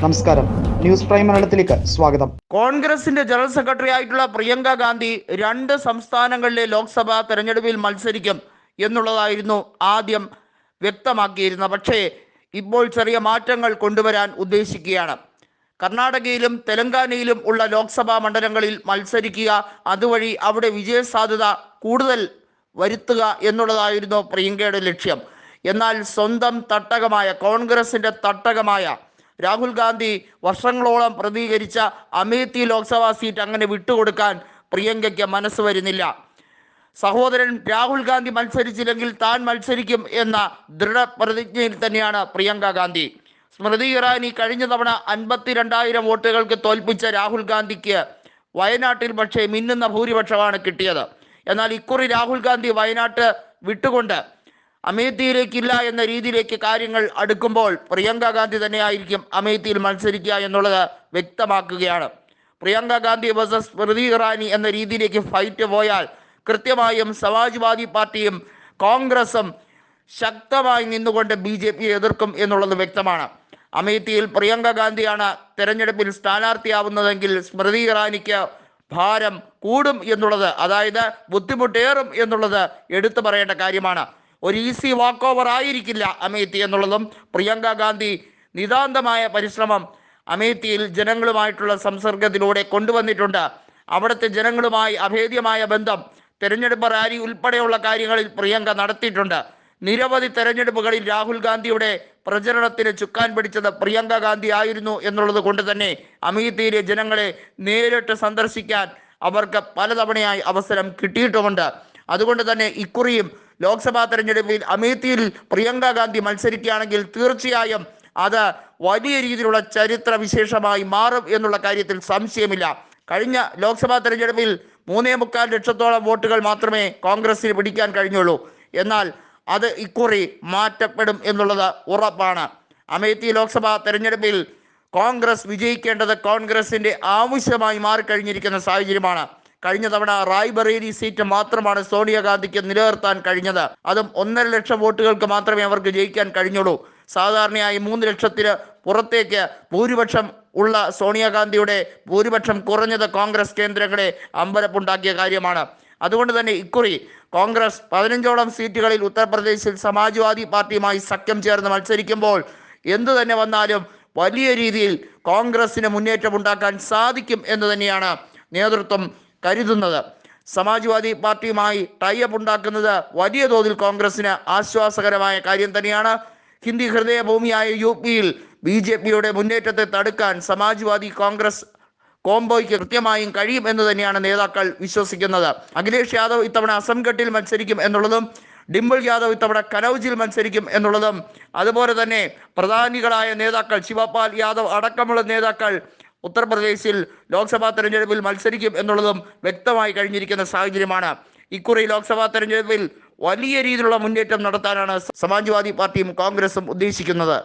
നമസ്കാരം. News prime മലയാളത്തിലേക്ക് സ്വാഗതം. കോൺഗ്രസിന്റെ ജനറൽ സെക്രട്ടറി ആയിട്ടുള്ള പ്രിയങ്ക ഗാന്ധി രണ്ട് സംസ്ഥാനങ്ങളിലെ ലോക്സഭാ തെരഞ്ഞെടുപ്പിൽ മത്സരിക്കും എന്നുള്ളതായിരുന്നു ആദ്യം വ്യക്തമാക്കിയിരുന്നത് പക്ഷേ ഇപ്പോൾ ചെറിയ മാറ്റങ്ങൾ കൊണ്ടുവരാൻ ഉദ്ദേശിക്കുകയാണ്. കർണാടകയിലും തെലങ്കാനയിലും ഉള്ള ലോക്സഭാ മണ്ഡലങ്ങളിൽ മത്സരിക്കുക അതുവഴി അവിടെ വിജയസാധ്യത കൂടുതൽ വരുത്തുക എന്നുള്ളതായിരുന്നു പ്രിയങ്കയുടെ ലക്ഷ്യം. എന്നാൽ സ്വന്തം തട്ടകമായ കോൺഗ്രസിന്റെ തട്ടകമായ രാഹുൽ ഗാന്ധി വർഷങ്ങളോളം പ്രതികരിച്ച അമേത്തി ലോക്സഭാ സീറ്റ് അങ്ങനെ വിട്ടുകൊടുക്കാൻ പ്രിയങ്കയ്ക്ക് മനസ്സ് വരുന്നില്ല. സഹോദരൻ രാഹുൽ ഗാന്ധി മത്സരിച്ചില്ലെങ്കിൽ താൻ മത്സരിക്കും എന്ന ദൃഢപ്രതിജ്ഞയിൽ തന്നെയാണ് പ്രിയങ്ക ഗാന്ധി. സ്മൃതി ഇറാനി കഴിഞ്ഞ തവണ അൻപത്തിരണ്ടായിരം വോട്ടുകൾക്ക് തോൽപ്പിച്ച രാഹുൽ ഗാന്ധിക്ക് വയനാട്ടിൽ പക്ഷേ മിന്നുന്ന ഭൂരിപക്ഷമാണ് കിട്ടിയത്. എന്നാൽ ഇക്കുറി രാഹുൽ ഗാന്ധി വയനാട്ട് വിട്ടുകൊണ്ട് അമേത്തിയിലേക്കില്ല എന്ന രീതിയിലേക്ക് കാര്യങ്ങൾ അടുക്കുമ്പോൾ പ്രിയങ്ക ഗാന്ധി തന്നെയായിരിക്കും അമേത്തിയിൽ മത്സരിക്കുക എന്നുള്ളത് വ്യക്തമാക്കുകയാണ്. പ്രിയങ്ക ഗാന്ധി വേഴ്സസ് സ്മൃതി ഇറാനി എന്ന രീതിയിലേക്ക് ഫൈറ്റ് പോയാൽ കൃത്യമായും സമാജ്വാദി പാർട്ടിയും കോൺഗ്രസും ശക്തമായി നിന്നുകൊണ്ട് ബി ജെ പിയെ എതിർക്കും എന്നുള്ളത് വ്യക്തമാണ്. അമേത്തിയിൽ പ്രിയങ്ക ഗാന്ധിയാണ് തെരഞ്ഞെടുപ്പിൽ സ്ഥാനാർത്ഥിയാവുന്നതെങ്കിൽ സ്മൃതി ഇറാനിക്ക് ഭാരം കൂടും എന്നുള്ളത് അതായത് ബുദ്ധിമുട്ടേറും എന്നുള്ളത് എടുത്തു പറയേണ്ട കാര്യമാണ്. ഒരു ഈസി വാക്ക് ഓവർ ആയിരിക്കില്ല അമേത്തി എന്നുള്ളതും പ്രിയങ്ക ഗാന്ധി നിതാന്തമായ പരിശ്രമം അമേത്തിയിൽ ജനങ്ങളുമായിട്ടുള്ള സംസർഗത്തിലൂടെ കൊണ്ടുവന്നിട്ടുണ്ട്. അവിടുത്തെ ജനങ്ങളുമായി അഭേദ്യമായ ബന്ധം തെരഞ്ഞെടുപ്പ് റാലി ഉൾപ്പെടെയുള്ള കാര്യങ്ങളിൽ പ്രിയങ്ക നടത്തിയിട്ടുണ്ട്. നിരവധി തെരഞ്ഞെടുപ്പുകളിൽ രാഹുൽ ഗാന്ധിയുടെ പ്രചരണത്തിന് ചുക്കാൻ പിടിച്ചത് പ്രിയങ്ക ഗാന്ധി ആയിരുന്നു എന്നുള്ളത് കൊണ്ട് തന്നെ അമേത്തിയിലെ ജനങ്ങളെ നേരിട്ട് സന്ദർശിക്കാൻ അവർക്ക് പലതവണയായി അവസരം കിട്ടിയിട്ടുമുണ്ട്. അതുകൊണ്ട് തന്നെ ഇക്കുറിയും ലോക്സഭാ തെരഞ്ഞെടുപ്പിൽ അമേത്തിയിൽ പ്രിയങ്ക ഗാന്ധി മത്സരിക്കുകയാണെങ്കിൽ തീർച്ചയായും അത് വലിയ രീതിയിലുള്ള ചരിത്ര വിശേഷമായി മാറും എന്നുള്ള കാര്യത്തിൽ സംശയമില്ല. കഴിഞ്ഞ ലോക്സഭാ തെരഞ്ഞെടുപ്പിൽ മൂന്നേ മുക്കാൽ ലക്ഷത്തോളം വോട്ടുകൾ മാത്രമേ കോൺഗ്രസിന് പിടിക്കാൻ കഴിഞ്ഞുള്ളൂ. എന്നാൽ അത് ഇക്കുറി മാറ്റപ്പെടും എന്നുള്ളത് ഉറപ്പാണ്. അമേത്തി ലോക്സഭാ തെരഞ്ഞെടുപ്പിൽ കോൺഗ്രസ് വിജയിക്കേണ്ടത് കോൺഗ്രസിന്റെ ആവശ്യമായി മാറിക്കഴിഞ്ഞിരിക്കുന്ന സാഹചര്യമാണ്. കഴിഞ്ഞ തവണ റായ്ബറേലി സീറ്റ് മാത്രമാണ് സോണിയാഗാന്ധിക്ക് നിലനിർത്താൻ കഴിഞ്ഞത്. അതും ഒന്നര ലക്ഷം വോട്ടുകൾക്ക് മാത്രമേ അവർക്ക് ജയിക്കാൻ കഴിഞ്ഞുള്ളൂ. സാധാരണയായി മൂന്ന് ലക്ഷത്തിന് പുറത്തേക്ക് ഭൂരിപക്ഷം ഉള്ള സോണിയാഗാന്ധിയുടെ ഭൂരിപക്ഷം കുറഞ്ഞത് കോൺഗ്രസ് കേന്ദ്രങ്ങളെ അമ്പരപ്പുണ്ടാക്കിയ കാര്യമാണ്. അതുകൊണ്ട് തന്നെ ഇക്കുറി കോൺഗ്രസ് പതിനഞ്ചോളം സീറ്റുകളിൽ ഉത്തർപ്രദേശിൽ സമാജ്വാദി പാർട്ടിയുമായി സഖ്യം ചേർന്ന് മത്സരിക്കുമ്പോൾ എന്തു തന്നെ വന്നാലും വലിയ രീതിയിൽ കോൺഗ്രസിന് മുന്നേറ്റം ഉണ്ടാക്കാൻ സാധിക്കും എന്ന് തന്നെയാണ് നേതൃത്വം കരുതുന്നത്. സമാജ്വാദി പാർട്ടിയുമായി ടൈഅപ്പ് ഉണ്ടാക്കുന്നത് വലിയ തോതിൽ കോൺഗ്രസിന് ആശ്വാസകരമായ കാര്യം തന്നെയാണ്. ഹിന്ദി ഹൃദയഭൂമിയായ യു പിയിൽ ബി ജെ പിയുടെ മുന്നേറ്റത്തെ തടുക്കാൻ സമാജ്വാദി കോൺഗ്രസ് കോംബോയ്ക്ക് കൃത്യമായും കഴിയും എന്ന് തന്നെയാണ് നേതാക്കൾ വിശ്വസിക്കുന്നത്. അഖിലേഷ് യാദവ് ഇത്തവണ അസംഘട്ടിൽ മത്സരിക്കും എന്നുള്ളതും ഡിംപിൾ യാദവ് ഇത്തവണ കനൌജിൽ മത്സരിക്കും എന്നുള്ളതും അതുപോലെ തന്നെ പ്രധാനികളായ നേതാക്കൾ ശിവപാൽ യാദവ് അടക്കമുള്ള നേതാക്കൾ ഉത്തർപ്രദേശിൽ ലോക്സഭാ തെരഞ്ഞെടുപ്പിൽ മത്സരിക്കും എന്നുള്ളതും വ്യക്തമായി കഴിഞ്ഞിരിക്കുന്ന സാഹചര്യമാണ്. ഇക്കുറി ലോക്സഭാ തെരഞ്ഞെടുപ്പിൽ വലിയ രീതിയിലുള്ള മുന്നേറ്റം നടത്താനാണ് സമാജ്വാദി പാർട്ടിയും കോൺഗ്രസും ഉദ്ദേശിക്കുന്നത്.